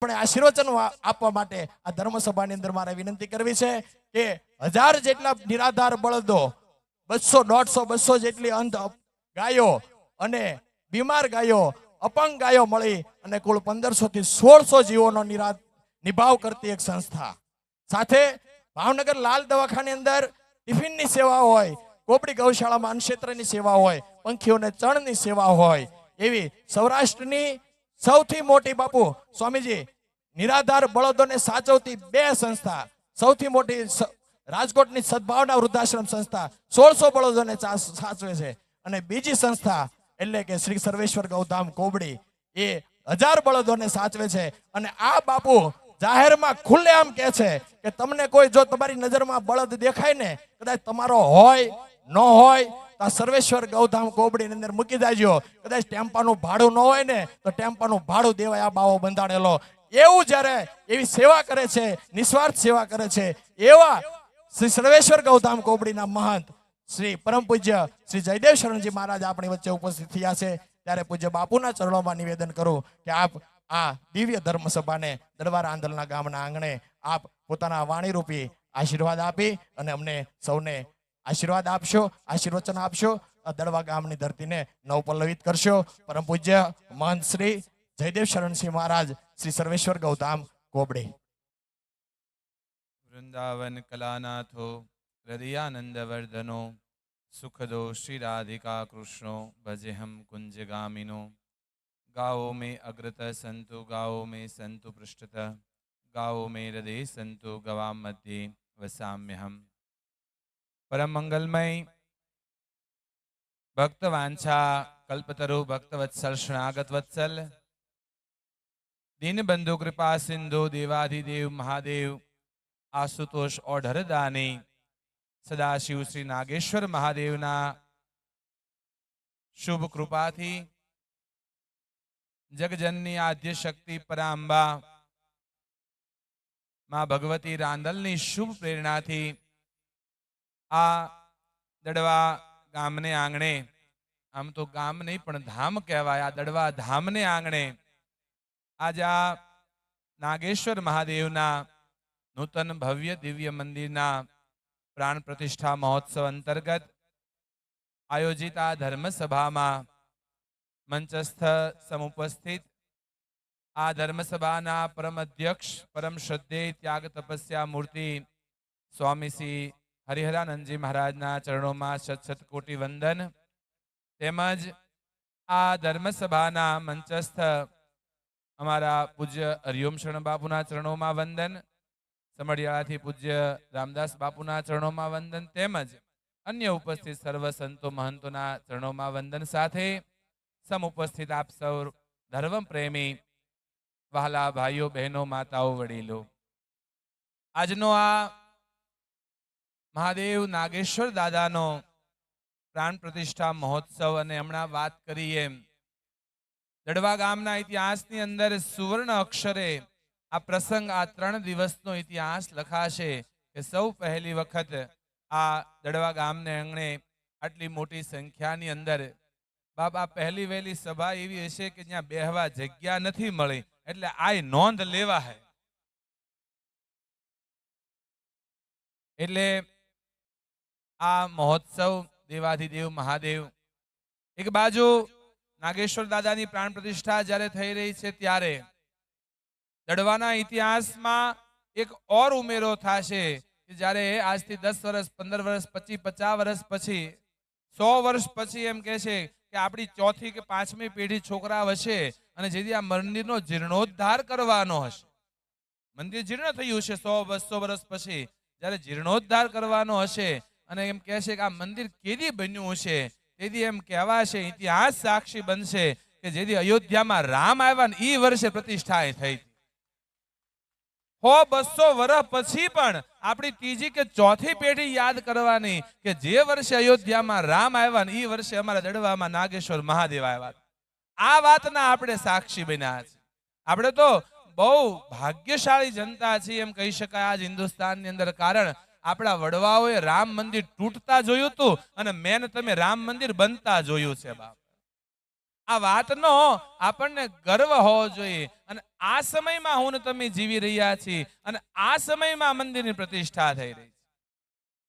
આપણે આશીર્વચન આપવા માટે આ ધર્મસભાની અંદર મારે વિનંતી કરવી છે કે હજાર જેટલા નિરાધાર બળદો બસો, દોઢસો, બસો જેટલી અંધ ગાયો અને બીમાર ગાયો, અપંગ ગાયો મળી અને કુલ પંદરસો થી સોળસો જીવોનો નિરા, નિભાવ કરતી એક સંસ્થા. સાથે ભાવનગર લાલ દવાખાની અંદર ટિફિનની સેવા હોય કોપડી ગૌશાળામાં અન્નક્ષેત્રની સેવા હોય, પંખીઓને ચણની સેવા હોય, એવી સૌરાષ્ટ્રની સૌથી મોટી બાપુ, સ્વામીજી, નિરાધાર બળદોને સાચવતી બે સંસ્થા, સૌથી મોટી રાજકોટની સદભાવના વૃદ્ધાશ્રમ સંસ્થા, સોળસો બળદોને સાચવે છે. અને બીજી સંસ્થા, એટલે કે શ્રી સર્વેશ્વર ગૌધામ કોબડી, એ હજાર બળદોને સાચવે છે. અને આ બાપુ જાહેરમાં ખુલ્લેઆમ કહે છે કે તમને કોઈ જો તમારી નજરમાં બળદ દેખાય ને, કદાચ તમારો હોય, ન હોય તો આ સર્વેશ્વર ગૌધામ કોબડીની અંદર મૂકી દેજો. કદાચ ટેમ્પાનું ભાડું ન હોય ને, તો ટેમ્પાનું ભાડું દેવાય આ બાવો બંધાણેલો. એવું જ્યારે એવી સેવા કરે છે, નિસ્વાર્થ સેવા કરે છે, એવા શ્રી સર્વેશ્વર ગૌધામ કોબડીના મહંત શ્રી પરમ પૂજ્ય શ્રી જયદેવ શરણજી મહારાજ આપણી વચ્ચે ઉપસ્થિત થયા છે. ત્યારે પૂજ્ય બાપુના ચરણોમાં નિવેદન કરું કે આપ આ દિવ્ય ધર્મ સભાને દરબાર આંદલના ગામના આંગણે આપ પોતાના વાણીરૂપી આશીર્વાદ આપી અને અમને સૌને આશીર્વાદ આપશો, આશીર્વચન આપશો, આ દળવા ગામની ધરતીને નવપલ્લવિત કરશો. પરમ પૂજ્ય મહંત શ્રી જયદેવ શરણસિંહ મહારાજ, શ્રી સર્વેશ્વર ગૌધામ કોબડે. વૃંદાવન કલાનાથો, હૃદયાનંદવર્ધનો, સુખદો શ્રી રાધિકા કૃષ્ણો, ભજેહમ કુંજગામિનો. ગાઓ મે અગ્રત સંતુ, ગાઓ મે સંતુ પૃષ્ઠત, ગાઓ મે હૃદય સંતુ ગવામ મધ્યે વસામ્યહમ. પરમ મંગલમય ભક્ત વાંછા કલ્પતરુ ભક્ત વત્સલ શરણાગત વત્સલ દીનબંધુ કૃપા સિંધુ દેવાધિદેવ મહાદેવ આશુતોષ ઓઢરદાની સદાશિવ શ્રી નાગેશ્વર મહાદેવના શુભ કૃપાથી જગજનની આદ્ય શક્તિ પરાંબા માં ભગવતી રાંદલની શુભ પ્રેરણાથી આ દડવા ગામને આંગણે, આમ તો ગામ નહીં પણ ધામ કહેવાય, આ દડવા ધામને આંગણે આજે આ નાગેશ્વર મહાદેવના નૂતન ભવ્ય દિવ્ય મંદિરના પ્રાણ પ્રતિષ્ઠા મહોત્સવ અંતર્ગત આયોજિત આ ધર્મસભામાં મંચસ્થ સમુપસ્થિત આ ધર્મસભાના પરમ અધ્યક્ષ, પરમ શ્રદ્ધે ત્યાગ તપસ્યા મૂર્તિ સ્વામી શ્રી હરિહરાનંદજી મહારાજના ચરણોમાં શત શત કોટી વંદન. તેમજ આ ધર્મસભાના મંચસ્થ અમારા પૂજ્ય હરિઓમ શરણ બાપુના ચરણોમાં વંદન સમડિયાળાથી પૂજ્ય રામદાસ બાપુના ચરણોમાં વંદન, તેમજ અન્ય ઉપસ્થિત સર્વ સંતો મહંતોના ચરણોમાં વંદન સાથે સમુપસ્થિત આપ સૌ ધર્મ પ્રેમી વહાલા ભાઈઓ, બહેનો, માતાઓ, વડીલો. આજનો આ મહાદેવ નાગેશ્વર દાદાનો પ્રાણ પ્રતિષ્ઠા મહોત્સવ અને હમણાં વાત કરી એમ દડવા ગામના ઇતિહાસની અંદર સુવર્ણ અક્ષરે આ પ્રસંગ આ ત્રણ દિવસનો ઇતિહાસ લખાશે કે સૌ પહેલી વખત આ દડવા ગામને આંગણે આટલી મોટી સંખ્યાની અંદર બાબા પહેલી વહેલી સભા એવી હશે કે જ્યાં બેહવા જગ્યા નથી મળી, એટલે આ નોંધ લેવા હે. એટલે આ મહોત્સવ દેવાધિદેવ મહાદેવ. એક બાજુ નાગેશ્વર દાદાની પ્રાણ પ્રતિષ્ઠા જ્યારે થઈ રહી છે ત્યારે દડવાના ઇતિહાસમાં એક ઓર ઉમેરો થશે કે જ્યારે આજથી દસ વર્ષ પંદર વર્ષ પચીસ પચાસ વર્ષ પછી, સો વર્ષ પછી એમ કહે છે કે આપણી ચોથી કે પાંચમી પેઢી છોકરા હશે અને જેથી આ મંદિરનો જીર્ણોદ્ધાર કરવાનો હશે. મંદિર જીર્ણ થયું છે સો બસો વર્ષ પછી. જ્યારે જીર્ણોદ્ધાર કરવાનો હશે અને એમ કહે છે કે આ મંદિર કેદી બન્યું હશે? તેથી એમ કહેવાશે ઇતિહાસ સાક્ષી બનશે કે જેથી અયોધ્યામાં રામ આવ્યા ને વર્ષે પ્રતિષ્ઠા થઈ. હો બસો વર્ષ પછી પણ આપણી ત્રીજી કે ચોથી પેઢી યાદ કરવાની કે જે વર્ષે અયોધ્યામાં રામ આવ્યા ને એ વર્ષે અમારા દડવામાં નાગેશ્વર મહાદેવ આવ્યા. આ વાતના આપણે સાક્ષી બન્યા છે. આપણે તો બહુ ભાગ્યશાળી જનતા છીએ એમ કહી શકાય આજ હિન્દુસ્તાનની અંદર. કારણ આપણા વડવાઓએ રામ મંદિર તૂટતા જોયું હતું અને મેન તમે રામ મંદિર બનતા જોયું છે બાપ. આ વાતનો આપણને ગર્વ હોવો જોઈએ અને આ સમયમાં હું તમે જીવી રહ્યા છીએ અને આ સમયમાં મંદિરની પ્રતિષ્ઠા થઈ રહી છે.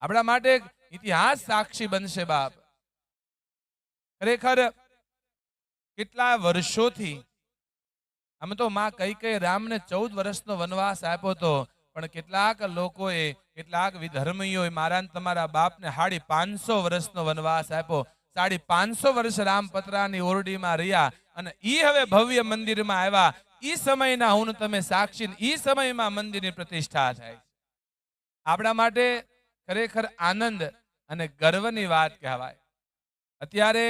આપણા માટે ઇતિહાસ સાક્ષી બનશે બાપ. ખરેખર કેટલા વર્ષોથી આમ તો માં કઈ કઈ રામને ચૌદ વર્ષનો વનવાસ આપ્યો હતો, પણ કેટલાક લોકોએ કેટલાક વિધર્મીઓએ મારા તમારા બાપને સાડી પાંચસો વર્ષનો વનવાસ આપ્યો. સાડી પાંચસો વર્ષ રામપત્રાની ઓરડીમાં રહ્યા અને ઈ હવે ભવ્ય મંદિરમાં આવ્યા. ઈ સમયના હું તમે સાક્ષી ઈ સમયમાં મંદિરની પ્રતિષ્ઠા થાય આપણા માટે ખરેખર આનંદ અને ગર્વની વાત કહેવાય. અત્યારે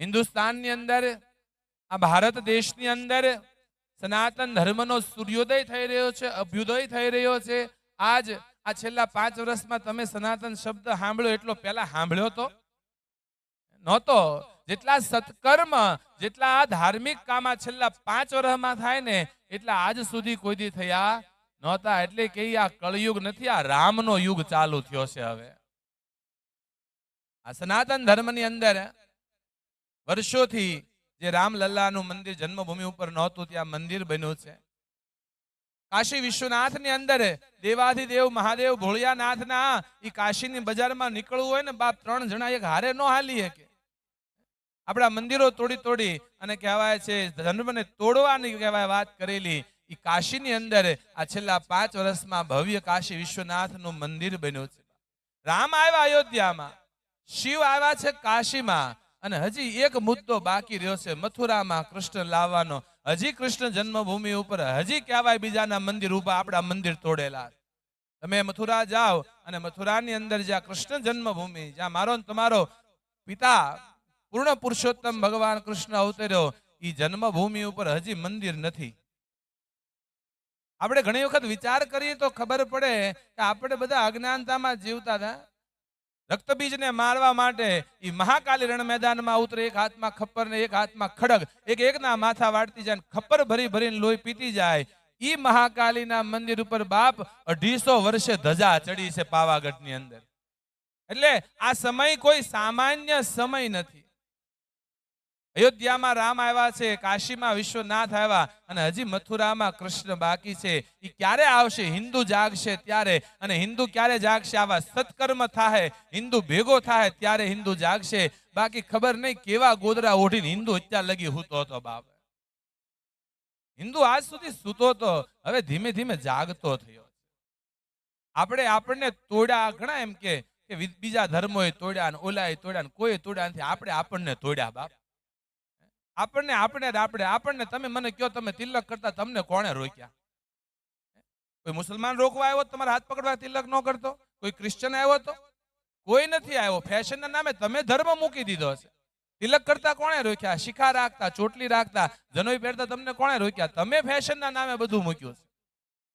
હિન્દુસ્તાનની અંદર, આ ભારત દેશની અંદર સનાતન ધર્મનો સૂર્યોદય થઈ રહ્યો છે, અભ્યુદય થઈ રહ્યો છે. આજ, આ છેલ્લા પાંચ વર્ષમાં તમે સનાતન શબ્દ સાંભળ્યો એટલો પહેલા સાંભળ્યો તો? નહોતો. જેટલા સત્કર્મ, જેટલા ધાર્મિક કામ આ છેલ્લા પાંચ વર્ષમાં થાય ને, એટલા આજ સુધી કોઈ દી થયા નહોતા. એટલે કે આ કળયુગ નથી, આ રામનો યુગ ચાલુ થયો છે હવે. આ સનાતન ધર્મની અંદર વર્ષોથી જે રામલલ્લાનું મંદિર જન્મભૂમિ ઉપર નહોતું, ત્યાં મંદિર બન્યું છે. કાશી વિશ્વનાથની અંદર દેવાધિદેવ મહાદેવ ભોળિયાનાથના ઈ કાશીની બજારમાં નીકળવું હોય ને બાપ ત્રણ જણા એક હારે નો હાલી શકે. આપણા મંદિરો તોડી તોડી અને કહેવાય છે ધર્મને તોડવાની કહેવાય વાત કરેલી એ કાશીની અંદર આ છેલ્લા પાંચ વર્ષમાં ભવ્ય કાશી વિશ્વનાથનું મંદિર બન્યું છે. રામ આવ્યા અયોધ્યામાં, શિવ આવ્યા છે કાશીમાં અને હજી એક મુદ્દો બાકી રહ્યો છે, મથુરામાં કૃષ્ણ લાવવાનો. હજી કૃષ્ણ જન્મભૂમિ ઉપર, હજી કહેવાય બીજાના મંદિર ઊભા આપણા મંદિર તોડેલા તમે મથુરા જાઓ અને મથુરાની અંદર જ્યાં કૃષ્ણ જન્મભૂમિ, જ્યાં મારો તમારો પિતા પૂર્ણ પુરુષોત્તમ ભગવાન કૃષ્ણ અવતર્યો એ જન્મભૂમિ ઉપર હજી મંદિર નથી. આપણે ઘણી વખત વિચાર કરીએ તો ખબર પડે કે આપણે બધા અજ્ઞાનતામાં જીવતા હતા. રક્તબીજને મારવા માટે એ મહાકાલી રણ મેદાનમાં ઉતરે, એક હાથમાં ખપ્પર ને એક હાથમાં ખડગ એક એકના માથા વાળતી જાય ખપ્પર ભરી ભરીને લોહી પીતી જાય. ઈ મહાકાલીના મંદિર ઉપર બાપ અઢીસો વર્ષે ધજા ચડી છે પાવાગઢની અંદર. એટલે આ સમય કોઈ સામાન્ય સમય નથી. અયોધ્યામાં રામ આવ્યા છે, કાશીમાં વિશ્વનાથ આવ્યા અને હજી મથુરામાં કૃષ્ણ બાકી છે. એ ક્યારે આવશે? હિન્દુ જાગશે ત્યારે અને હિન્દુ ક્યારે જાગશે? આવા સત્કર્મ થાય હિન્દુ ભેગો થાય ત્યારે હિન્દુ જાગશે. બાકી ખબર નહીં કેવા ગોદરા ઓઢીને હિન્દુ અત્યાર લગી હૂતો હતો બાપ. હિન્દુ આજ સુધી સૂતો હતો, હવે ધીમે ધીમે જાગતો થયો. આપણે આપણને તોડ્યા ઘણા એમ કે બીજા ધર્મોએ તોડ્યા ને ઓલાએ તોડ્યા કોઈ તોડ્યા નથી, આપણે આપણને તોડ્યા બાપ. આપણને, આપણે આપણે, આપણને તમે મને કયો, તમે તિલક કરતા તમને કોણે રોક્યા? કોઈ મુસલમાન રોકવા આવ્યો તમારા હાથ પકડવા તિલક ન કરતો? કોઈ ક્રિશ્ચન આવ્યો તો? કોઈ નથી આવ્યો. ફેશનના નામે તમે ધર્મ મૂકી દીધો છે તિલક કરતા કોણે રોક્યા? શિખા રાખતા, ચોટલી રાખતા, જનોઈ પહેરતા તમને કોણે રોક્યા? તમે ફેશનના નામે બધું મૂક્યું છે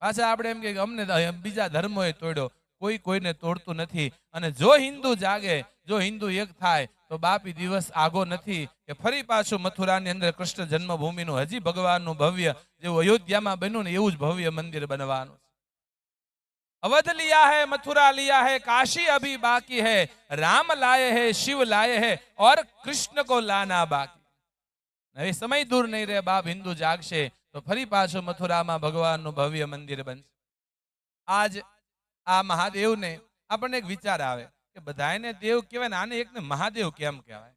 પાછા આપણે એમ કે અમને બીજા ધર્મોએ તોડ્યો. કોઈ કોઈને તોડતું નથી. અને જો હિન્દુ જાગે જો હિન્દુ એક થાય, તો બાપી દિવસ આગો નથી કે ફરી પાછું મથુરાની અંદર કૃષ્ણ જન્મભૂમિનું હજી ભગવાનનું ભવ્ય જેવું અયોધ્યામાં બન્યું ને એવું જ ભવ્ય મંદિર બનવાનું અવધ લિયા હે, મથુરા લિયા હે, કાશી અભી બાકી હે, રામ લાયે હે, શિવ લાયે હે, ઓર કૃષ્ણ કો લાના બાકી. હવે સમય દૂર નહીં રહે, બાપ હિન્દુ જાગશે, તો ફરી પાછું મથુરામાં ભગવાનનું ભવ્ય મંદિર બનશે. આજ આ મહાદેવને આપણને એક વિચાર આવે. કે બધાને દેવ કહેવાય ને આને એકને મહાદેવ કેમ કહેવાય?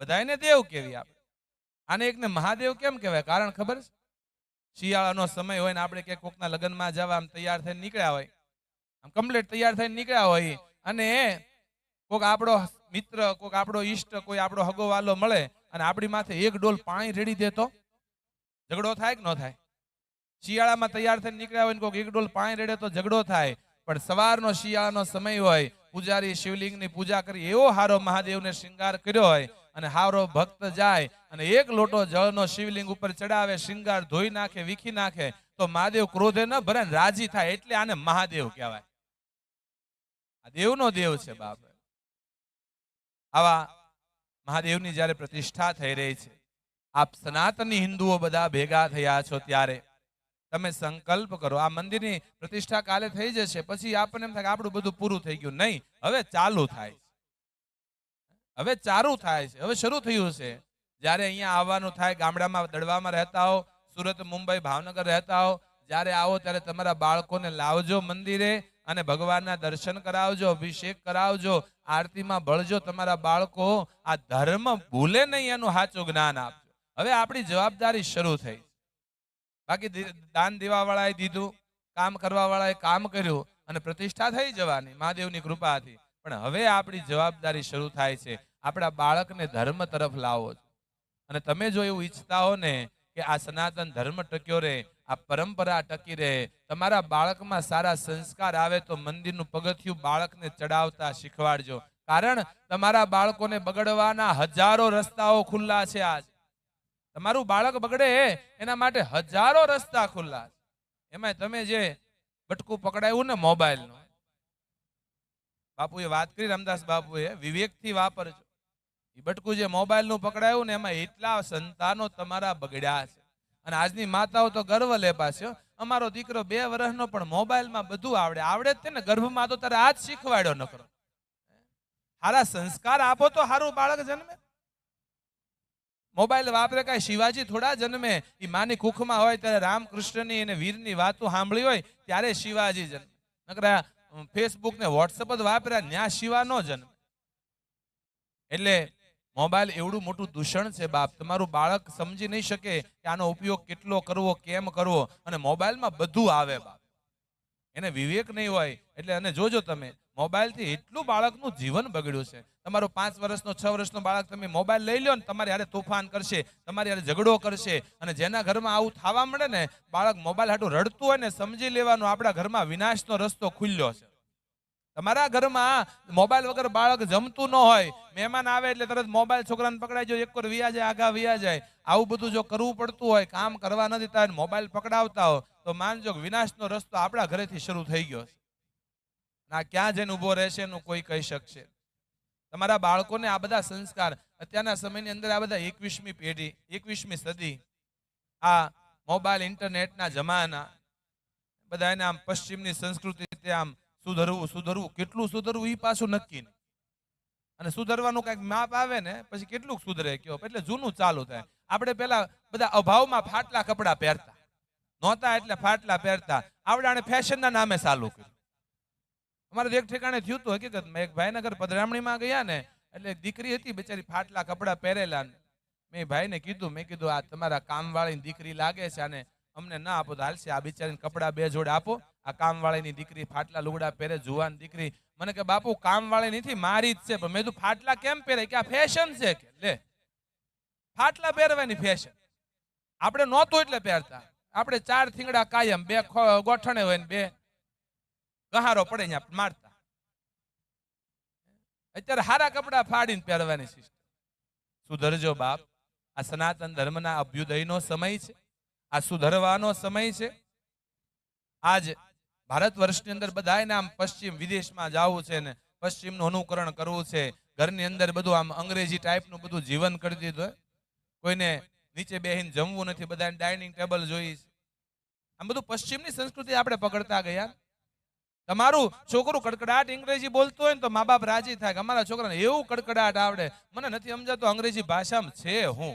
બધાને દેવ કેવી આપણે આને એકને મહાદેવ કેમ કહેવાય? કારણ ખબર છે? શિયાળાનો સમય હોય ને આપણે ક્યાંક કોકના લગ્નમાં જવા આમ તૈયાર થઈને નીકળ્યા હોય, આમ કમ્પ્લીટ તૈયાર થઈને નીકળ્યા હોય અને કોક આપણો મિત્ર, કોક આપણો ઈષ્ટ, કોઈ આપણો હગોવાલો મળે અને આપણી માથે એક ડોલ પાણી રેડી દે તો ઝઘડો થાય કે ન થાય? શિયાળામાં તૈયાર થઈને નીકળ્યા હોય ને કોક એક ડોલ પાણી રેડે તો ઝઘડો થાય. પણ સવારનો શિયાળાનો સમય હોય પૂજારી શિવલિંગની પૂજા કરી, એવો હારો મહાદેવને શિંગાર કર્યો હોય અને હારો ભક્ત જાય અને એક લોટો જળનો શિવલિંગ ઉપર ચડાવે, શિંગાર ધોઈ નાખે, વીખી નાખે, તો મહાદેવ ક્રોધે ન ભરે રાજી થાય એટલે આને મહાદેવ કહેવાય. આ દેવનો દેવ છે બાપ. આવા મહાદેવની જ્યારે પ્રતિષ્ઠા થઈ રહી છે, આપ સનાતની હિન્દુઓ બધા ભેગા થયા છો ત્યારે તમે સંકલ્પ કરો. આ મંદિરની પ્રતિષ્ઠા કાલે થઈ જશે. પછી આપણને એમ થાય આપણું બધું પૂરું થઈ ગયું. નહીં. હવે ચાલુ થાય હવે ચાલુ થાય છે. હવે શરૂ થયું છે જ્યારે અહીંયા આવવાનું થાય, ગામડામાં દડવામાં રહેતા હો, સુરત, મુંબઈ, ભાવનગર રહેતા હો, જ્યારે આવો ત્યારે તમારા બાળકોને લાવજો મંદિરે અને ભગવાનના દર્શન કરાવજો, અભિષેક કરાવજો, આરતીમાં ભળજો તમારા બાળકો. આ ધર્મ ભૂલે નહીં એનું સાચું જ્ઞાન આપજો. હવે આપણી જવાબદારી શરૂ થઈ બાકી દાન દેવા વાળાએ દીધું, કામ કરવા વાળાએ કામ કર્યું અને પ્રતિષ્ઠા થઈ જવાની મહાદેવની કૃપાથી. પણ હવે આપણી જવાબદારી શરૂ થાય છે. આપણા બાળકને ધર્મ તરફ લાવો અને તમે જો એવું ઈચ્છતા હો ને કે આ સનાતન ધર્મ ટક્યો રહે આ પરંપરા ટકી રહે તમારા બાળકમાં સારા સંસ્કાર આવે તો મંદિરનું પગથિયું બાળકને ચડાવતા શીખવાડજો. કારણ તમારા બાળકોને બગડવાના હજારો રસ્તાઓ ખુલ્લા છે આજ. તમારું બાળક બગડે, એના માટે હજારો રસ્તા ખુલ્લા એમાં તમે જે બટકું પકડાયું ને મોબાઈલનું. બાપુએ વાત કરી, રામદાસ બાપુએ, વિવેકથી વાપરજો. એ બટકું જે મોબાઈલનું પકડાયું ને એમાં એટલા સંતાનો તમારા બગડ્યા છે. અને આજની માતાઓ તો ગર્વ લે પાછો અમારો દીકરો બે વર્ષનો પણ મોબાઈલમાં બધું આવડે. આવડે જ તે ને, ગર્ભમાં તો તારે આ જ શીખવાડ્યો નકરો. સારા સંસ્કાર આપો તો સારું બાળક જન્મે. મોબાઈલ વાપરે કાંઈ શિવાજી થોડા જન્મે એ માની કુખમાં હોય ત્યારે રામકૃષ્ણની અને વીરની વાતો સાંભળી હોય ત્યારે શિવાજી જન્મે. નકરા ફેસબુક ને વોટ્સઅપ જ વાપર્યા, ન્યા શિવા જન્મે. એટલે મોબાઈલ એવડું મોટું દૂષણ છે બાપ. તમારું બાળક સમજી નહીં શકે કે આનો ઉપયોગ કેટલો કરવો, કેમ કરવો, અને મોબાઈલમાં બધું આવે બાપ. એને વિવેક નહીં હોય, એટલે અને જોજો તમે મોબાઈલથી એટલું બાળકનું જીવન બગડ્યું છે. તમારો પાંચ વર્ષનો, છ વર્ષનો બાળક તમે મોબાઈલ લઈ લો ને તમારી હારે તોફાન કરશે, તમારી હારે ઝઘડો કરશે અને જેના ઘરમાં આવું થવા મળે ને, બાળક મોબાઈલ હાટું રડતું હોય ને, સમજી લેવાનું આપણા ઘરમાં વિનાશનો રસ્તો ખુલ્યો છે. તમારા ઘરમાં મોબાઈલ વગર બાળક જમતું ન હોય, મહેમાન આવે એટલે તરત મોબાઈલ છોકરાને પકડાઈ જો એક વિયા જાય આગા વિયા જાય. આવું બધું જો કરવું પડતું હોય, કામ કરવા ન દેતા મોબાઈલ પકડાવતા હો, તો માનજો વિનાશનો રસ્તો આપણા ઘરેથી શરૂ થઈ ગયો છે. ના, ક્યાં જઈને ઊભો રહેશે એનું કોઈ કહી શકશે તમારા બાળકોને આ બધા સંસ્કાર, અત્યારના સમયની અંદર આ બધા એકવીસમી પેઢી, એકવીસમી સદી, આ મોબાઈલ, ઇન્ટરનેટના જમાના, બધા એને આમ પશ્ચિમની સંસ્કૃતિ રીતે આમ સુધરવું સુધરવું, કેટલું સુધરવું એ પાછું નક્કી અને સુધરવાનું કાંઈક માપ આવે ને, પછી કેટલું સુધરે કયો, એટલે જૂનું ચાલુ થાય. આપણે પેલા બધા અભાવમાં ફાટલા કપડાં પહેરતા. નહોતા એટલે ફાટલા પહેરતા. આવડાને ફેશનના નામે ચાલુ કર્યું. અમારે એક ઠેકાણે થયું હતું હકીકતમાં એક ભાઈનગર પધરામણીમાં ગયા ને, એટલે એક દીકરી હતી, બિચારી ફાટલા કપડાં પહેરેલા મેં ભાઈને કીધું, મેં કીધું, આ તમારા કામવાળીની દીકરી લાગે છે અને અમને ના આપો તો હાલશે. આ બિચારીને કપડા બે જોડે આપો. આ કામવાળીની દીકરી ફાટલા લુગડા પહેરે, જુવાન દીકરી. મને કે, બાપુ, કામવાળી નથી, મારી જ છે. પણ મેં તું ફાટલા કેમ પહેરે? કે આ ફેશન છે કે? લે. ફાટલા પહેરવાની ફેશન આપણે નહોતું એટલે પહેરતા. આપણે ચાર થીંગડા કાયમ, બે ગોઠણે હોય ને બે. ગહારો પડે ને મારતા. અત્યારે હારા કપડા ફાડીને પહેરવાની સિસ્ટમ સુધરજો બાપ? આ સનાતન ધર્મના અભ્યુદયનો સમય છે. આ સુધરવાનો સમય છે. આજ ભારત વર્ષની અંદર બધાને આમ પશ્ચિમ વિદેશમાં જવું છે ને પશ્ચિમનું અનુકરણ કરવું છે. ઘરની અંદર બધું આમ અંગ્રેજી ટાઈપનું બધું જીવન કરી દીધું કોઈને નીચે બેહીને જમવું નથી, બધાને ડાઇનિંગ ટેબલ જોઈ આમ બધું પશ્ચિમની સંસ્કૃતિ આપણે પકડતા ગયા. તમારું છોકરું કડકડાટ અંગ્રેજી બોલતું હોય ને તો મા બાપ રાજી થાય કે અમારા છોકરાને એવું કડકડાટ આવડે. મને નથી સમજાતો અંગ્રેજી ભાષામાં છે હું.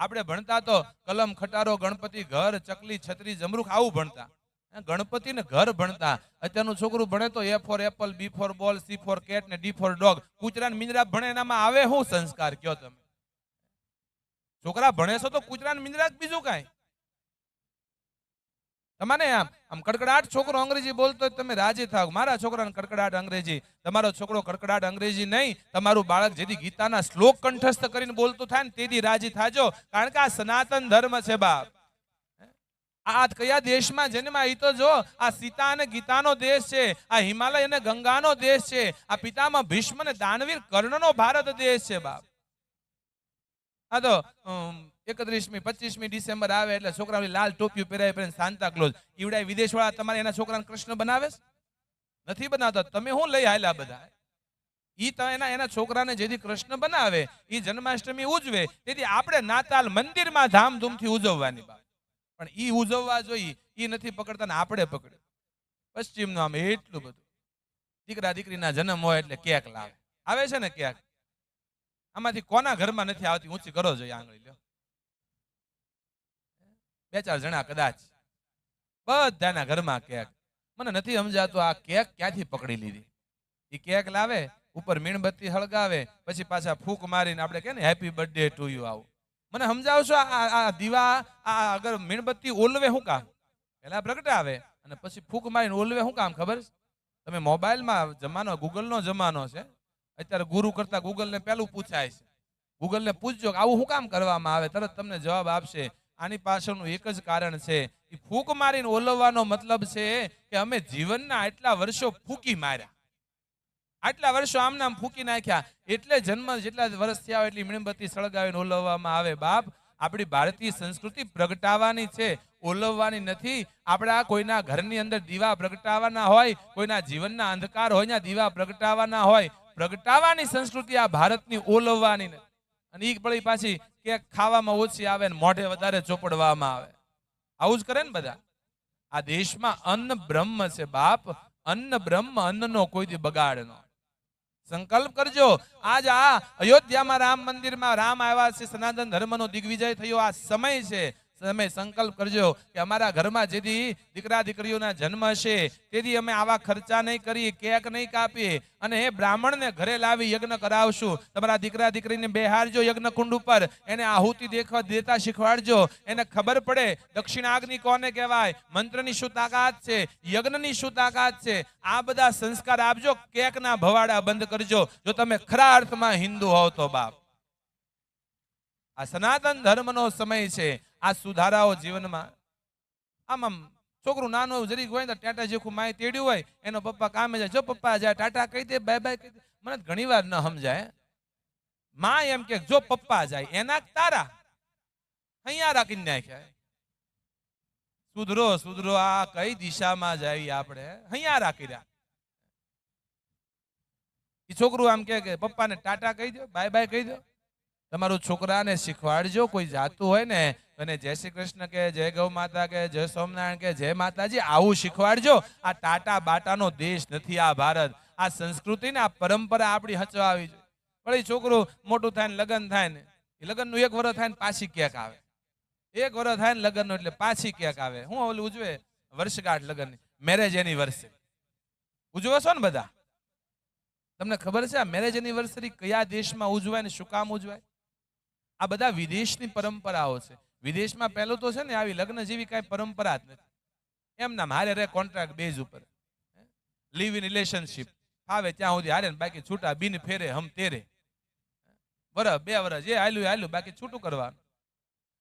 આપણે ભણતા તો કલમ, ખટારો, ગણપતિ, ઘર, ચકલી, છત્રી, જમરૂખ આવું ભણતા. ગણપતિ ને ઘર ભણતા. અત્યારનું છોકરું ભણે તો A for apple B for ball C for cat ને ડી ફોર ડોગ કૂતરા ને મીંદરા ભણે, એનામાં આવે શું સંસ્કાર, કયો તમે? છોકરા ભણે છો તો કૂતરા ને મીંદરા બીજું કાંઈ? તમારે આમ આમ કડકડાટ છોકરો અંગ્રેજી બોલતો તમે રાજી થાવ. મારા છોકરાને કડકડાટ અંગ્રેજી. તમારો છોકરો કડકડાટ અંગ્રેજી નહીં. તમારું બાળક જેથી ગીતાના શ્લોક કંઠસ્થ કરીને બોલતું થાય ને તેથી રાજી થાજો. કારણ કે આ સનાતન ધર્મ છે બાપ. આ કયા દેશમાં જન્મા એ તો જો, આ સીતા અને ગીતાનો દેશ છે. આ હિમાલય અને ગંગાનો દેશ છે. આ પિતામાં ભીષ્મ અને દાનવીર કર્ણનો ભારત દેશ છે બાપ. આ તો એકત્રીસમી પચીસમી ડિસેમ્બર આવે એટલે છોકરાઓની લાલ ટોપીઓ પહેરાવી પહેરીને સાંતા ક્લોઝ ઈવડાય વિદેશવાળા તમારે એના છોકરાને કૃષ્ણ બનાવે નથી બનાવતા? તમે શું લઈ આવેલા બધા? ઈ એના એના છોકરાને જેથી કૃષ્ણ બનાવે, ઈ જન્માષ્ટમી ઉજવે, તેથી આપણે નાતાલ મંદિરમાં ધામધૂમથી ઉજવવાની બાબત. પણ ઈ ઉજવવા જોઈએ, ઈ નથી પકડતા ને આપણે પકડે પશ્ચિમનું આમ એટલું બધું. દીકરા દીકરીના જન્મ હોય એટલે ક્યાંક લાવે. આવે છે ને ક્યાંક? આમાંથી કોના ઘરમાં નથી આવતી? ઊંચી કરો જોઈએ આંગળી લ્યો. બે ચાર જણા કદાચ. બધાના ઘરમાં કેક. મને નથી સમજાતું આ કેક ક્યાંથી પકડી લીધી. એ કેક લાવે, ઉપર મીણબત્તી હળગાવે, પછી પાછા ફૂંક મારીને આપણે કે ને હેપી બર્થડે ટુ યુ આવું. મને સમજાવશો આ દીવા, આ અગર મીણબત્તી ઓલવે શું કામ? પેલા પ્રગટાવે અને પછી ફૂંક મારીને ઓલવે શું કામ, ખબર છે? તમે મોબાઈલમાં જમાનો, ગૂગલનો જમાનો છે. અત્યારે ગુરુ કરતા ગૂગલને પહેલું પૂછાય છે. ગૂગલને પૂછજો આવું શું કામ કરવામાં આવે? તરત તમને જવાબ આપશે. આની પાછળનું એક જ કારણ છે એ ફૂંક મારીને ઓલવવાનો મતલબ છે કે અમે જીવનના આટલા વર્ષો ફૂંકી માર્યા. આટલા વર્ષો આમ નામ ફૂંકી નાખ્યા. એટલે જન્મ જેટલા વર્ષ થયા હોય એટલી મીણબત્તી સળગાવીને ઓલવવામાં આવે બાપ. આપણી ભારતીય સંસ્કૃતિ પ્રગટાવાની છે, ઓલવવાની નથી. આપણા કોઈના ઘરની અંદર દીવા પ્રગટાવાના હોય, કોઈના જીવનના અંધકાર હોય દીવા પ્રગટાવાના હોય. પ્રગટાવાની સંસ્કૃતિ આ ભારતની ઓલવવાની નથી. અને ઈ પડી પાછી કે ખાવામાં ઓછી આવે ને મોઢે વધારે ચોપડવામાં આવે. આવું જ કરે ને બધા. આ દેશમાં અન્ન બ્રહ્મ છે બાપ. અન્ન બ્રહ્મ અન્નનો કોઈ દી બગાડ નો સંકલ્પ કરજો. આજ આ અયોધ્યામાં રામ મંદિરમાં રામ આવ્યા છે, સનાતન ધર્મનો દિગ્વિજય થયો. આ સમય છે. તમે સંકલ્પ કરજો કે અમારા ઘરમાં જેથી દીકરા દીકરીઓના જન્મ હશે, તેથી અમે આવા ખર્ચા નહીં કરીએ કેક નહીં કાપીએ અને એ બ્રાહ્મણને ઘરે લાવી યજ્ઞ કરાવશું. તમારા દીકરા દીકરીને બેહારજો યજ્ઞ કુંડ ઉપર, એને આહુતિ દેખવા દેતા શીખવાડજો. એને ખબર પડે દક્ષિણાગ્નિ કોને કહેવાય? મંત્રની શું તાકાત છે? યજ્ઞની શું તાકાત છે? આ બધા સંસ્કાર આપજો, કેકના ભવાડા બંધ કરજો. જો તમે ખરા અર્થમાં હિન્દુ હોવ તો બાપ. આ સનાતન ધર્મનો સમય છે. આ સુધારાઓ જીવનમાં આમ આમ છોકરું નાનું એવું જરીક હોય ને ટાટા જેખું માય તેડ્યું હોય, એનો પપ્પા કામે જાય. જો પપ્પા જાય, ટાટા કહી દે, બાય બાય કહી દે. મને ઘણી વાર ન સમજાય. માં એમ કે, જો પપ્પા જાય, એના તારા. અહીંયા રાખીને નાખ્યા. સુધરો સુધરો, આ કઈ દિશામાં જાય આપણે? અહીંયા રાખી રહ્યા. એ છોકરું આમ કે પપ્પાને ટાટા કહી દો બાય બાય કહી દો તમારું છોકરાને શીખવાડજો, કોઈ જાતું હોય ને, અને જય શ્રી કૃષ્ણ કે, જય ગૌ માતા કે, જય સોમનારાયણ કે, જય માતાજી, આવું શીખવાડજો. આ ટાટા બાટાનો દેશ નથી આ ભારત. આ સંસ્કૃતિ ને આ પરંપરા આપણી હચવાવી જોઈએ વળી છોકરું મોટું થાય ને લગ્ન થાય ને લગ્નનું એક વર્ષ થાય ને પાછી ક્યાંક આવે. એક વર્ષ થાય ને લગ્નનું એટલે પાછી ક્યાંક આવે. હું ઓલું ઉજવે? વર્ષગાંઠ લગ્ન મેરેજ એનિવર્સરી ઉજવો છો ને બધા? તમને ખબર છે આ મેરેજ એનિવર્સરી કયા દેશમાં ઉજવાય ને શું કામ ઉજવાય? આ બધા વિદેશની પરંપરાઓ છે. વિદેશમાં પહેલું તો છે ને આવી લગ્ન જેવી કાંઈ પરંપરા જ નથી. એમ નામ હારે રે કોન્ટ્રાક્ટ બેઝ ઉપર. લીવ ઇન રિલેશનશીપ ફાવે ત્યાં સુધી હારે બાકી છૂટા બિન ફેરે, હમ તેરે. વરસ, બે વરસ, જે હાલ્યું એ હાલ્યું, બાકી છૂટું કરવાનું.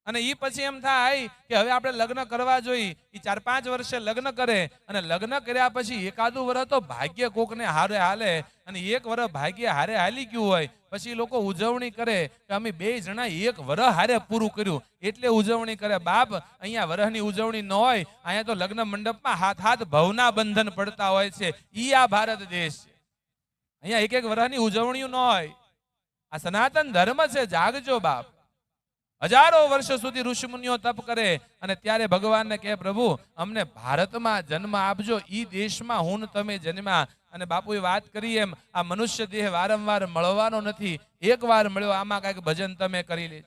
અને એ પછી એમ થાય કે હવે આપણે લગ્ન કરવા જોઈએ. ઈ ચાર પાંચ વર્ષે લગ્ન કરે અને લગ્ન કર્યા પછી એકાદું વર્ષ તો ભાગ્ય કોકને હારે હાલે અને એક વર્ષ ભાગ્ય હારે હાલી ગયું હોય પછી લોકો ઉજવણી કરે કે અમે બે જણા એક વરહ હારે પૂરું કર્યું. એટલે ઉજવણી કરે. બાપ, અહીંયા વરહની ઉજવણી ન હોય, અહીંયા તો લગ્ન મંડપમાં હાથ હાથ ભવના બંધન પડતા હોય છે. ઈ આ ભારત દેશ છે. અહીંયા એક એક વરહની ઉજવણીઓ ન હોય. આ સનાતન ધર્મ છે. જાગજો બાપ. હજારો વર્ષ સુધી ઋષિમુનિઓ તપ કરે અને ત્યારે ભગવાનને કહે, પ્રભુ, અમને ભારતમાં જન્મ આપજો. ઈ દેશમાં હું તમે જન્મ્યા. અને બાપુએ વાત કરી એમ, આ મનુષ્ય દેહ વારંવાર મળવાનો નથી. એક વાર મળ્યો, આમાં કાંઈક ભજન તમે કરી લે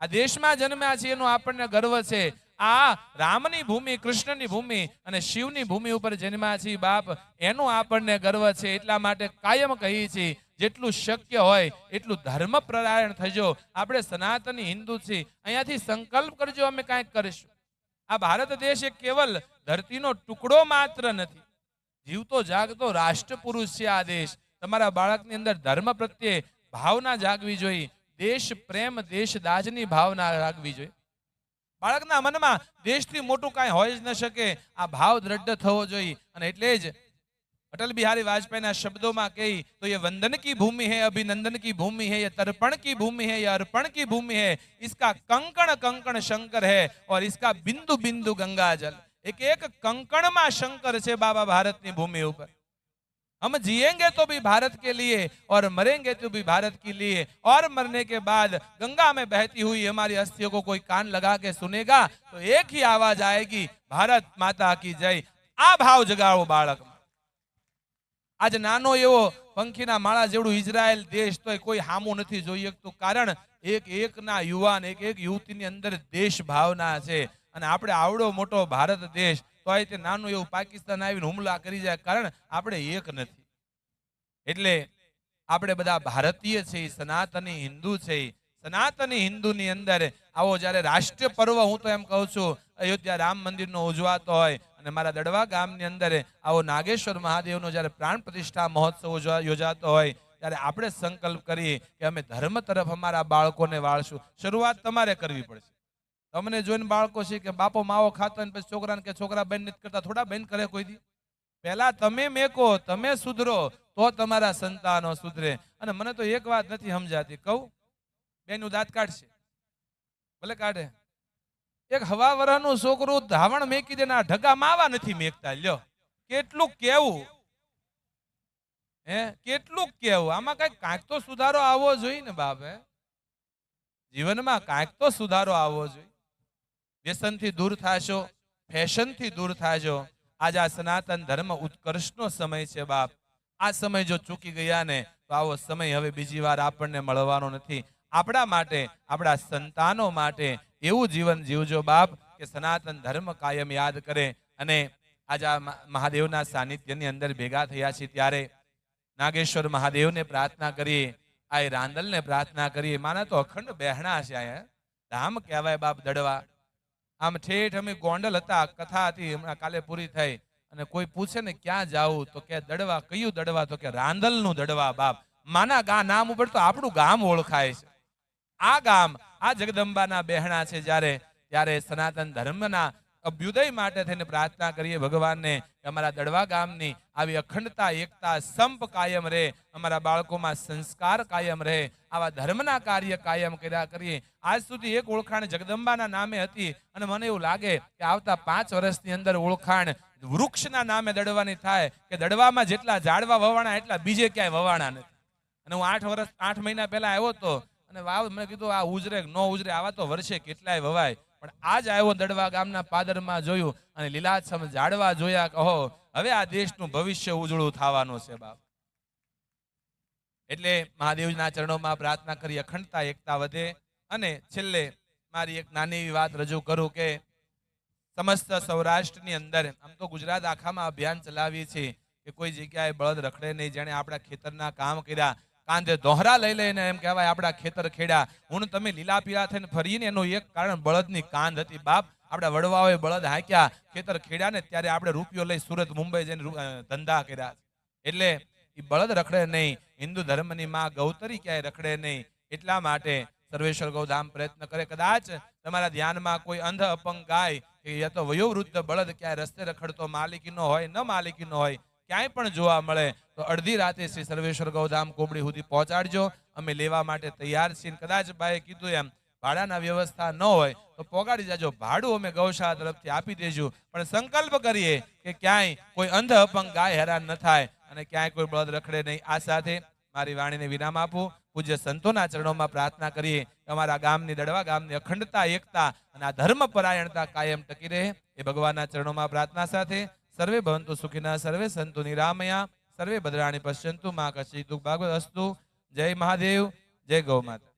આ દેશમાં જન્મ્યા છે એનો આપણને ગર્વ છે. આ રામની ભૂમિ, કૃષ્ણની ભૂમિ અને શિવની ભૂમિ ઉપર જન્મ્યા છે બાપ, એનો આપણને ગર્વ છે. એટલા માટે કાયમ કહીએ છીએ જેટલું શક્ય હોય, એટલું ધર્મ પ્રરાયણ થજો. આપણે સનાતની હિન્દુ છીએ. અહીંયાથી સંકલ્પ કરજો, અમે કાંઈક કરીશું. આ ભારત દેશ એ કેવલ ધરતીનો ટુકડો માત્ર નથી. જીવતો જાગતો રાષ્ટ્રપુરુષ છે આ દેશ. તમારા બાળકની અંદર ધર્મ પ્રત્યે ભાવના જાગવી જોઈએ. દેશ પ્રેમ, દેશ દાજની ભાવના રાખવી જોઈએ. બાળકના મનમાં દેશથી મોટું કાંઈ હોય જ ન શકે. આ ભાવ દ્રઢ થવો જોઈએ. અને એટલે જ અટલ બિહારી વાજપેયીના શબ્દોમાં કહી, તો એ વંદન કી ભૂમિ હે, અભિનંદન કી ભૂમિ હે તર્પણ કી ભૂમિ હે અર્પણ કી ભૂમિ હે. ઇસકા કંકણ કંકણ શંકર હે, ઓર ઇસકા બિંદુ બિંદુ ગંગાજલ बिंदु गंगा जल एक एक कंकण में शंकर से बाबा भारत की भूमि ऊपर हम जिएंगे तो भी भारत के लिए और मरेंगे तो भी भारत के लिए और मरने के बाद गंगा में बहती हुई हमारी अस्थियों को कोई कान लगा के सुनेगा तो एक ही आवाज आएगी भारत माता की जय आ भाव जगाओ बालक आज નાનો એવો પંખીના માળા જેવડું ઇઝરાયલ દેશ તોય કોઈ હામું નથી જોઈ શકતું કારણ એક એકના યુવાન એક એક યુવતીની અંદર દેશ ભાવના છે અને આપણે આવડો મોટો ભારત દેશ, તે નાનું એવું પાકિસ્તાન આવીને હુમલા કરી જાય કારણ આપણે એક નથી. એટલે આપણે બધા ભારતીય છે સનાતની હિન્દુ છે સનાતની હિન્દુની અંદર આવો જ્યારે રાષ્ટ્રીય પર્વ હું તો એમ કહું છું, અયોધ્યા રામ મંદિરનો ઉજવાતો હોય અને મારા દડવા ગામની અંદર આવો નાગેશ્વર મહાદેવનો જ્યારે પ્રાણ પ્રતિષ્ઠા મહોત્સવ યોજાતો હોય, ત્યારે આપણે સંકલ્પ કરીએ કે અમે ધર્મ તરફ અમારા બાળકોને વાળશું. શરૂઆત તમારે કરવી પડશે. તમને જોઈને બાળકો છે કે બાપો માવો ખાતો ને પછી છોકરાને કે છોકરા બેન નથી કરતા, થોડા બેન કરે કોઈ દી. પહેલા તમે મેકો, તમે સુધરો, તો તમારા સંતાનો સુધરે. અને મને તો એક વાત નથી સમજાતી, કહું. બેનું દાંત કાઢશે. ભલે કાઢે. એક હવા વરાનું છોકરું ધાવણ મેકી દે ઢગા માવા નથી મેકતા. લ્યો. કેટલું કેવું? હે? કેટલું કેવું? આમાં કંઈક કાંઈક તો સુધારો આવવો જોઈએ ને બાપે જીવનમાં કાંઈક તો સુધારો આવવો જોઈએ. વ્યસનથી દૂર થશો, ફેશનથી દૂર થાજો. આજે આ સનાતન ધર્મ ઉત્કર્ષનો સમય છે બાપ. આ સમય જો ચૂકી ગયા ને, તો આવો સમય હવે બીજી વાર આપણને મળવાનો નથી. આપણા માટે, આપણા સંતાનો માટે એવું જીવન જીવજો બાપ કે સનાતન ધર્મ કાયમ યાદ કરે. અને આજ આ મહાદેવના સાનિધ્યની અંદર ભેગા થયા છે ત્યારે નાગેશ્વર મહાદેવને પ્રાર્થના કરીએ, આ રાંદલને પ્રાર્થના કરીએ. માના તો અખંડ બહેણા છે અહીંયા. ધામ કહેવાય બાપ દડવા. આમ ઠેઠ અમે ગોંડલ હતા કથા હતી હમણાં કાલે પૂરી થઈ. અને કોઈ પૂછે ને, ક્યાં જાવું તો કે, દડવા. કયું દડવા? તો કે રાંદલનું દડવા, બાપ. માના ગા નામ ઉપર તો આપણું ગામ ઓળખાય છે. આ ગામ, આ જગદંબાના બહેણા છે જ્યારે, ત્યારે સનાતન ધર્મના અભ્યુદય માટે થઈને પ્રાર્થના કરીએ, ભગવાનને અમારા દડવા ગામની આવી અખંડતા, એકતા, સંપ કાયમ રહે, અમારા બાળકોમાં સંસ્કાર કાયમ રહે, આવા ધર્મના કાર્ય કાયમ કર્યા કરીએ. આજ સુધી એક ઓળખાણ જગદંબાના નામે હતી અને મને એવું લાગે કે આવતા પાંચ વર્ષની અંદર ઓળખાણ વૃક્ષના નામે દડવાની થાય કે દડવામાં જેટલા ઝાડવા વવાણા એટલા બીજે ક્યાંય વવાણા નથી. અને હું આઠ વર્ષ, આઠ મહિના પહેલા આવ્યો હતો અને વાવ, મેં કીધું આ ઉજરે ન ઉજરે, આવા તો વર્ષે કેટલાય વવાય. પણ આજ આવ્યો દડવા ગામના પાદરમાં જોયું અને લીલાછમ ઝાડવા જોયા કહો, હવે આ દેશનું ભવિષ્ય ઉજળું થવાનું છે બાપ. એટલે મહાદેવના ચરણોમાં પ્રાર્થના કરી અખંડતા, એકતા વધે અને છેલ્લે મારી એક નાની એવી વાત રજૂ કરું કે સમસ્ત સૌરાષ્ટ્રની અંદર, આમ તો ગુજરાત આખામાં અભિયાન ચલાવીએ છીએ કે કોઈ જગ્યાએ બળદ રખડે નહીં, જેણે આપણા ખેતરના કામ કર્યા કાંધે દોહરા લઈ લઈને એમ કહેવાય, આપણા ખેતર ખેડ્યા. હું તમે લીલા પીળા થઈને ફરીને એનું એક કારણ બળદની કાંધ હતી. બાપ, આપણા વડવાઓએ બળદ હાંક્યા, ખેતર ખેડ્યા ને ત્યારે આપણે રૂપિયો લઈ સુરત, મુંબઈ જઈને ધંધા કર્યા. એટલે એ બળદ રખડે નહીં, હિન્દુ ધર્મની માં ગૌતરી ક્યાંય રખડે નહીં, એટલા માટે સર્વેશ્વર ગૌધામ પ્રયત્ન કરે. કદાચ તમારા ધ્યાનમાં કોઈ અંધ અપંગ ગાય કે યા તો વયોવૃદ્ધ બળદ ક્યાંય રસ્તે રખડતો માલિકીનો હોય, ન માલિકીનો હોય ક્યાંય પણ જોવા મળે તો અડધી રાતે શ્રી સર્વેશ્વર ગૌધામ કોમડી સુધી પહોંચાડજો. અમે લેવા માટે તૈયાર છીએ. કદાચ ભાઈએ કીધું એમ, ભાડાના વ્યવસ્થા ન હોય તો પોગાડી જાજો. ભાડું અમે ગૌશાળા તરફથી આપી દેજો. પણ સંકલ્પ કરીએ કે ક્યાંય કોઈ અંધ અપંગ ગાય હેરાન ન થાય અને ક્યાંય કોઈ બળદ રખડે નહીં. આ સાથે મારી વાણીને વિરામ આપું. પૂજ્ય સંતોના ચરણોમાં પ્રાર્થના કરીએ. કે અમારા ગામની દડવા ગામની અખંડતા, એકતા અને આ ધર્મ પરાયણતા કાયમ ટકી રહે. એ ભગવાનના ચરણોમાં પ્રાર્થના સાથે સર્વે ભવંતુ સુખીના સર્વે સંતુ નિરામયા સર્વે ભદ્રાણી પશ્યંતુ મા કશી દુઃખ ભાગવત અસ્તુ જય મહાદેવ જય ગૌ માતા